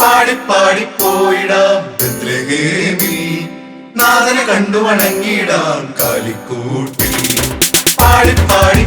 പാടി പാടി പോയിടാം. ബദ്രഹേമിൽ നാദന കണ്ടു വണങ്ങിടാം കാലിക്കൂട്ടി. പാടി പാടി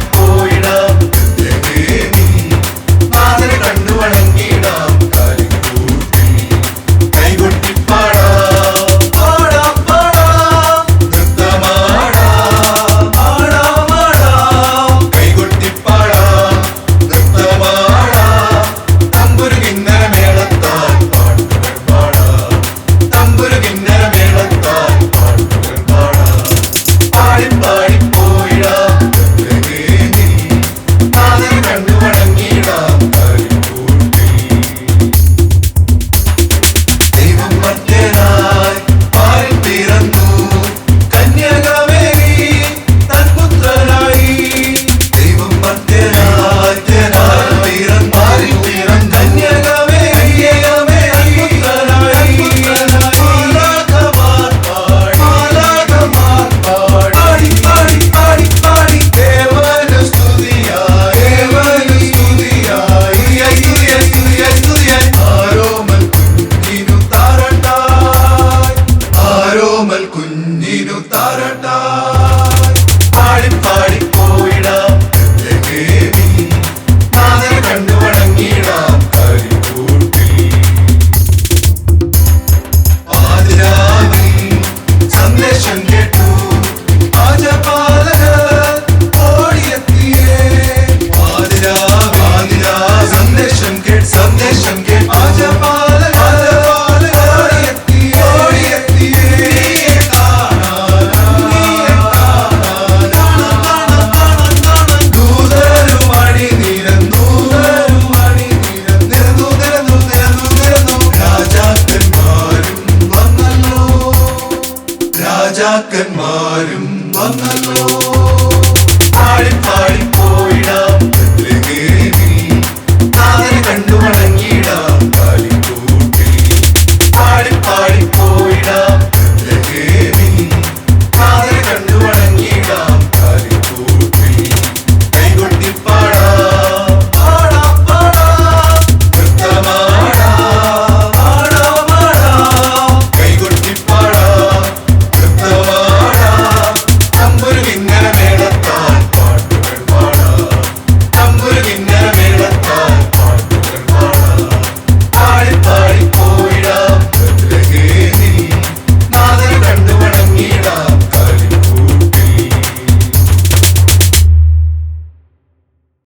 രാജാക്കന്മാരും വന്നല്ലോ.